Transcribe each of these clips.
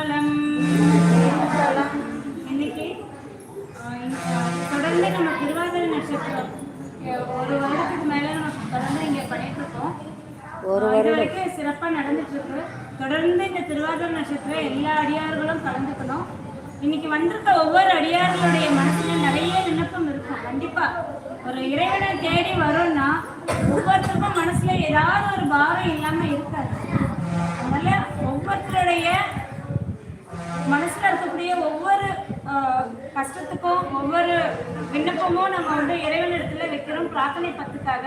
சிற்றம்பலம் இன்னைக்கு தொடர்ந்து நம்ம திருவாதிரை நட்சத்திரம். ஒரு வருடத்துக்கு மேல நம்ம தொடர்ந்து இங்க பண்ணிட்டு இருக்கோம் ஒரு ஆஹ், இது வரைக்கும் சிறப்பா நடந்துட்டு இருக்கு தொடர்ந்து இந்த திருவாதிரை நட்சத்திரம் எல்லா அடியார்களும் கலந்துக்கணும். இன்னைக்கு வந்திருக்க ஒவ்வொரு அடியார்களுடைய மனசுல நிறைய விண்ணப்பம் இருக்கும். கண்டிப்பா. ஒரு இறைவனை தேடி வரோம்னா ஒவ்வொருத்தருக்கும் மனசுல ஏதாவது ஒரு பாரம் இல்லாம இருக்காது. அதனால ஒவ்வொருத்தருடைய மனசில் இருக்கக்கூடிய ஒவ்வொரு கஷ்டத்துக்கும் ஒவ்வொரு விண்ணப்பமும் நம்ம வந்து இறைவனிடத்துல வைக்கிறோம் பிரார்த்தனை பத்துக்காக.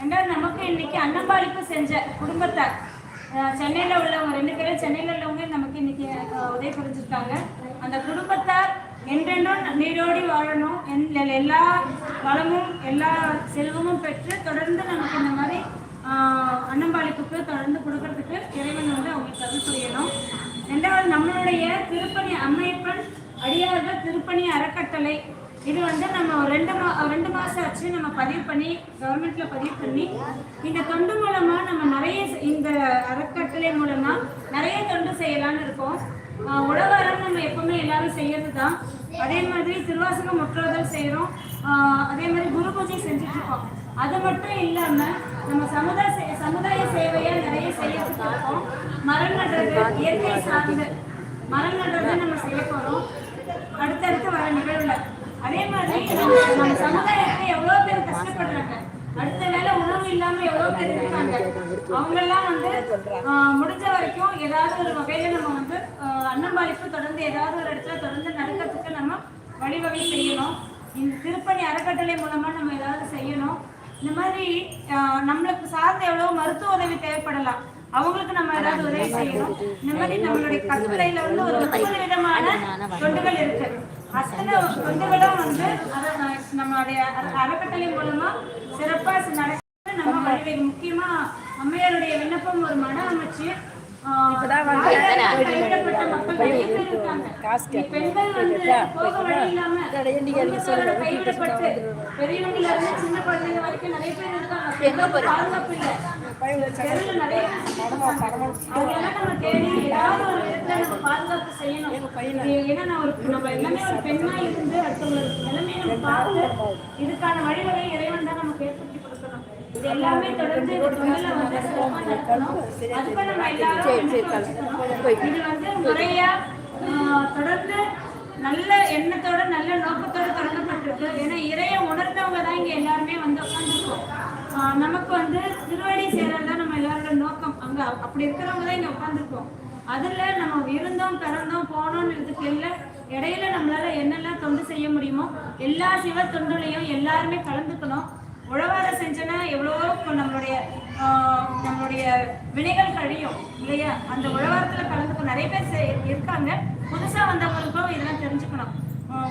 ரெண்டாவது நமக்கு இன்னைக்கு அன்னம்பாளிப்பு செஞ்ச குடும்பத்தார் சென்னையில் உள்ளவங்க ரெண்டு பேரும் சென்னையில் உள்ளவங்க நமக்கு இன்னைக்கு உதவி புரிஞ்சிருக்காங்க. அந்த குடும்பத்தார் என்றென்றும் நீரோடி வாழணும். என் எல்லா வளமும் எல்லா செல்வமும் பெற்று தொடர்ந்து நமக்கு இந்த மாதிரி அன்னம்பாளிப்புக்கு தொடர்ந்து கொடுக்கறதுக்கு இறைவன் வந்து அவங்களுக்கு அருள் புரியணும். ரெண்டாவது நம்மளுடைய திருப்பணி அம்மையப்பன் அடியார்கள் திருப்பணி அறக்கட்டளை. இது வந்து நம்ம ரெண்டு மா ரெண்டு மாதம் ஆச்சு நம்ம பதிவு பண்ணி கவர்மெண்ட்டில் பதிவு பண்ணி. இந்த தொண்டு மூலமாக நம்ம நிறைய இந்த அறக்கட்டளை மூலமாக நிறைய தொண்டு செய்யலான்னு இருக்கோம். உழவரம் நம்ம எப்பவுமே எல்லாரும் செய்யறது தான் அதே மாதிரி திருவாசகம் முற்றோதல் செய்கிறோம் அதே மாதிரி குரு பூஜை செஞ்சுட்டு இருக்கோம். அது மட்டும் இல்லாம நம்ம சமுதாய சே- சமுதாய சேவையா நிறைய செய்யறதுக்கு இருக்கோம் மரம் நடுறது இயற்கை சார்ந்து மரம் நடுறதை நம்ம செய்ய போறோம். அடுத்தடுத்து வர நிகழ்வுல. அதே மாதிரி நம்ம சமுதாயத்தை எவ்வளவு பேர் கஷ்டப்படுறாங்க. அடுத்த வேளை உணவு இல்லாம எவ்வளவு பேர் இருக்காங்க. அவங்க எல்லாம் வந்து முடிஞ்ச வரைக்கும் ஏதாவது ஒரு வகையில நம்ம வந்து அன்னம்பாளிப்பு தொடர்ந்து ஏதாவது ஒரு இடத்துல தொடர்ந்து நடக்கிறதுக்கு நம்ம வழிவகை செய்யணும். இந்த திருப்பணி அறக்கட்டளை மூலமா நம்ம ஏதாவது செய்யணும். இந்த மாதிரி நம்மளுக்கு சார்ந்த எவ்வளவு மருத்துவ உதவி தேவைப்படலாம். அவங்களுக்கு நம்ம ஏதாவது உதவி செய்யணும். இந்த மாதிரி நம்மளுடைய கற்பனையில வந்து ஒரு முப்பது விதமான தொண்டுகள் இருக்கு. அத்தனை தொண்டுகளும் வந்து அத நம்மளுடைய அற- அறக்கட்டளை மூலமா சிறப்பா நடக்க நம்ம வழிவகை. முக்கியமா அம்மையாருடைய விண்ணப்பம் ஒரு மனம் அமைச்சு பெண்கள் வந்து பார்த்து இதுக்கான வழிவகை இறைவன் தான் நமக்கு ஏற்படுத்தி கொடுக்கணும். இது எல்லாமே தொடர்ந்து வந்து அதுக்கு நம்ம எல்லாரும். இது வந்து முறையா ஆஹ், தொடர்ந்து நல்ல எண்ணத்தோட நல்ல நோக்கத்தோட தொடங்கப்பட்டிருக்கு. ஏன்னா இறைய உணர்ந்தவங்க தான் இங்க எல்லாருமே வந்து உட்காந்துருக்கோம் நமக்கு வந்து திருவடி சேரல் தான் நம்ம எல்லாரோட நோக்கம். அங்க அப்படி இருக்கிறவங்க தான் இங்க உட்காந்துருக்கோம் அதுல நம்ம இருந்தோம் பிறந்தோம் போனோம்னு இதுக்கு இல்ல. இடையில நம்மளால என்னெல்லாம் தொண்டு செய்ய முடியுமோ எல்லா சிவ தொண்டுலையும் எல்லாருமே கலந்துக்கணும். உழவார செஞ்சனா எவ்வளோ நம்மளுடைய நம்மளுடைய வினைகள் கழியும் இல்லையா? அந்த உழவாரத்தில் கலந்துக்கும் நிறைய பேர் இருக்காங்க. புதுசாக வந்தவங்களுக்கும் இதெல்லாம் தெரிஞ்சுக்கணும்.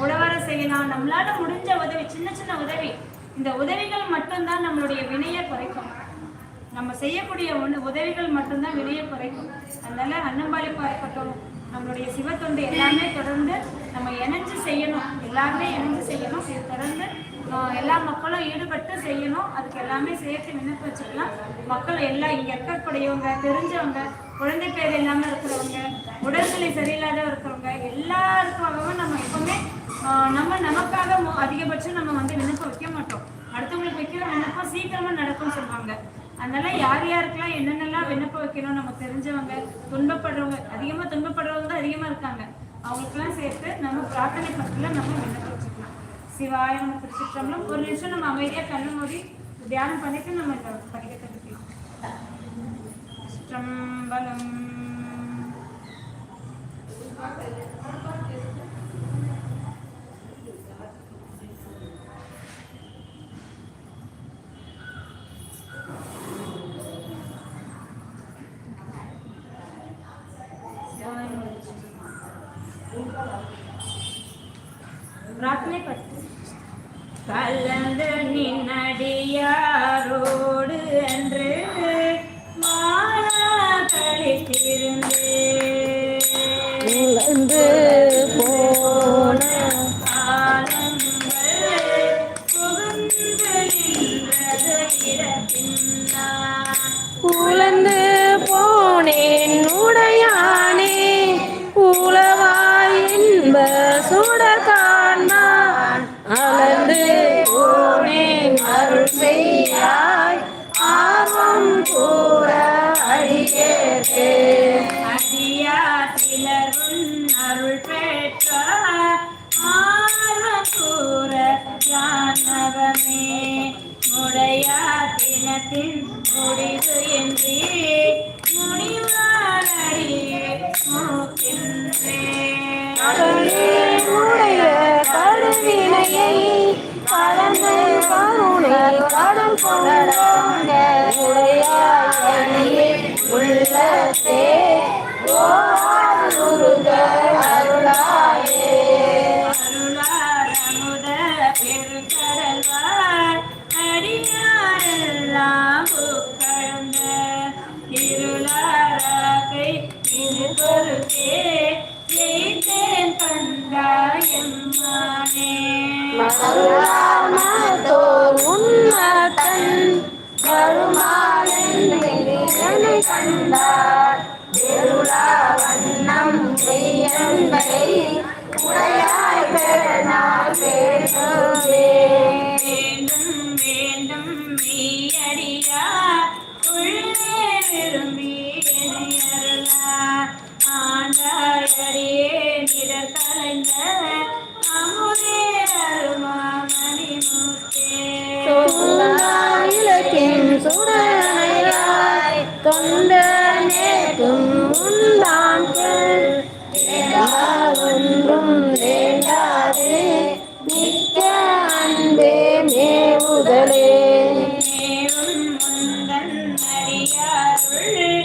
உழவாரம் செய்யலாம் நம்மளால முடிஞ்ச உதவி சின்ன சின்ன உதவி. இந்த உதவிகள் மட்டும்தான் நம்மளுடைய வினையை குறைக்கும். நம்ம செய்யக்கூடிய ஒன்று உதவிகள் மட்டும்தான் வினையை குறைக்கும். அதனால அன்னம்பாளிப்பா இருக்கட்டும் நம்மளுடைய சிவத்தொண்டு எல்லாமே தொடர்ந்து நம்ம இணைஞ்சு செய்யணும். எல்லாருமே இணைஞ்சு செய்யணும். தொடர்ந்து எல்லா மக்களும் ஈடுபட்டு செய்யணும். அதுக்கு எல்லாமே சேர்த்து விண்ணப்பம் வச்சுக்கலாம். மக்கள் எல்லாம் இங்கே இருக்கக்கூடியவங்க தெரிஞ்சவங்க குழந்தை பேர் இல்லாமல் இருக்கிறவங்க உடல்நிலை சரியில்லாத இருக்கிறவங்க எல்லாருக்காகவும் நம்ம எப்பவுமே நம்ம நமக்காக அதிகபட்சம் நம்ம வந்து விண்ணப்பம் வைக்க மாட்டோம். அடுத்தவங்களுக்கு வைக்கிற விண்ணப்பம் சீக்கிரமாக நடக்கும்னு சொல்லுவாங்க. அதனால யார் யாருக்கெல்லாம் என்னென்னலாம் விண்ணப்பம் வைக்கணும் நம்ம தெரிஞ்சவங்க துன்பப்படுறவங்க அதிகமாக துன்பப்படுறவங்க தான் அதிகமாக இருக்காங்க. அவங்களுக்கெல்லாம் சேர்த்து நம்ம பிரார்த்தனை பக்கத்தில் நம்ம விண்ணப்பம் சிவாய நம்ம திருச்சிற்றம்பலம் ஒரு நிமிஷம் நம்ம அமைதியா கண்ணு மூடி தியானம் பண்ணிட்டு நம்ம இந்த படிக்கத்தை பற்றிக்கலாம் சிற்றம்பலம் பிரார்த்தனை பற்றி கலந்து நின்னடியாரோடு என்று மாலா கழித்திருந்தே போன காலங்கள் புகுந்து நின்றது இடத்தின்னான் உழந்து போனேன் உடையானே உளவாய் இன்ப சுடர் தினத்தின் முடிவு என்றே முடிவாரடியே மூக்கின்றேன் உடைய கடுவினையை கருணை கடன் கொண்டாங்க. உடையாயே உள்ளத்தே கண்டாயம்மானே உன்னதன் வருமானனை கண்டார் வெருளா வண்ணம் செய்யன்பை உடையாய் பேசுவே வேண்டும் வேண்டும் மெய்யடியார் உள்ளே விரும்பி அருமா மணிமுத்தே இலக்கின் சுடனையாய் தொண்ட நேற்றும் உண்டான் ஒன்றும் வேண்டாது மிக்க அன்பே மேவுதலே மேவும் முந்தன் அடியாருள்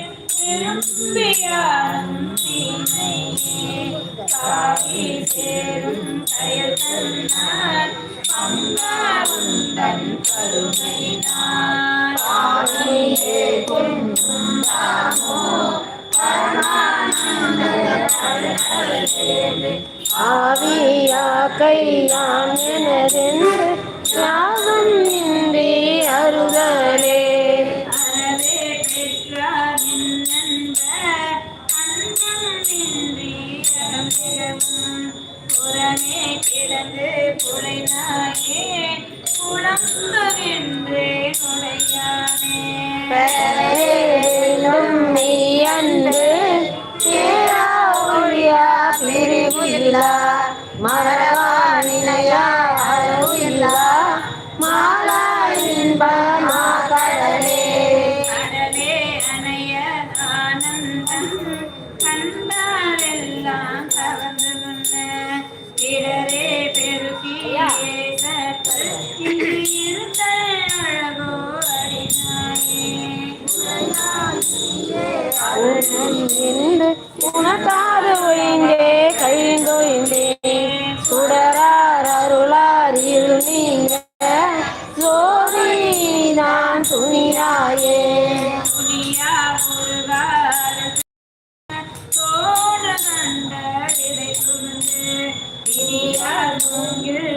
விரும்பியாரும் தீமையே காவி சேரும் கயல் தன்னார் அம்மா உந்தன் ஆவியா கையான் எனதென்று யாகம் இன்றி அருதலே கிடந்து புலைநாயே நுழையானே. பெறவேலும் நீ அன்று பேரா ஒழியா பிரிவு இல்லா நினையா உனக்காது ஒழிந்தே கழிந்தொழிந்தே சுடரார் அருளார் இரு நீங்க ஜோதி நான் துணியாயே. துணியா இனியார்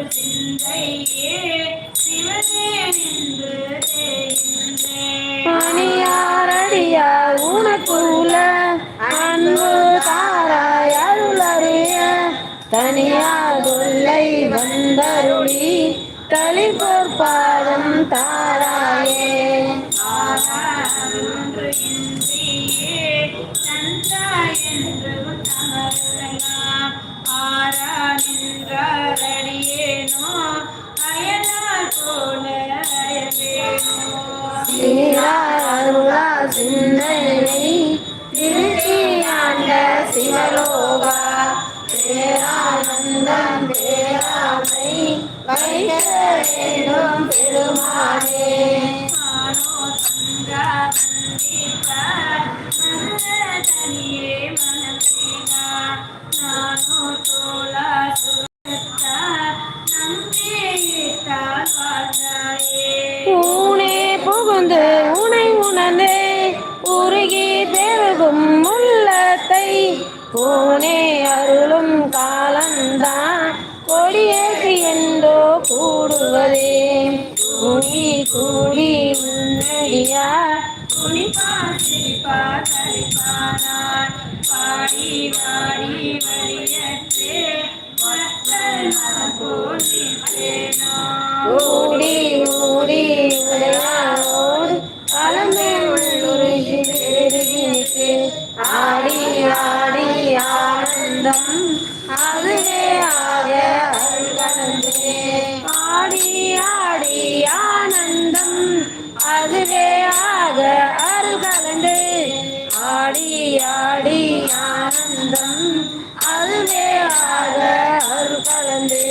சிந்தையே சிவனே நின்று தேய்ந்தேன் பணியாரடியார் அன்பு தாராய் அருளறிய தனியாதுள்ளை வந்தருளி தளிப்போர் பாதம் தாராயே. நின்றாரடியேனோ அயலார் போல அயவேனோ சீரார் அருளா சிந்தனை திருச்சி ஆண்ட சிவலோகா பேரானந்தம் பேராமை வைக்க வேண்டும் பெருமானே மானோ தங்கா வந்தித்தார் மனதனியே மனசேகா நானோ தோளா அருளும் காலந்தான் கொடியேற்றி என்றோ கூடுவதே. கூடி கூடி உன்னடியா குனிப்பார் சிரிப்பார் கழிப்பானார் பாடி வாடி வழியற்றே. வத்தல் அருள் ஆடி ஆடி ஆனந்தம் அதுவே ஆக அருள் கலந்து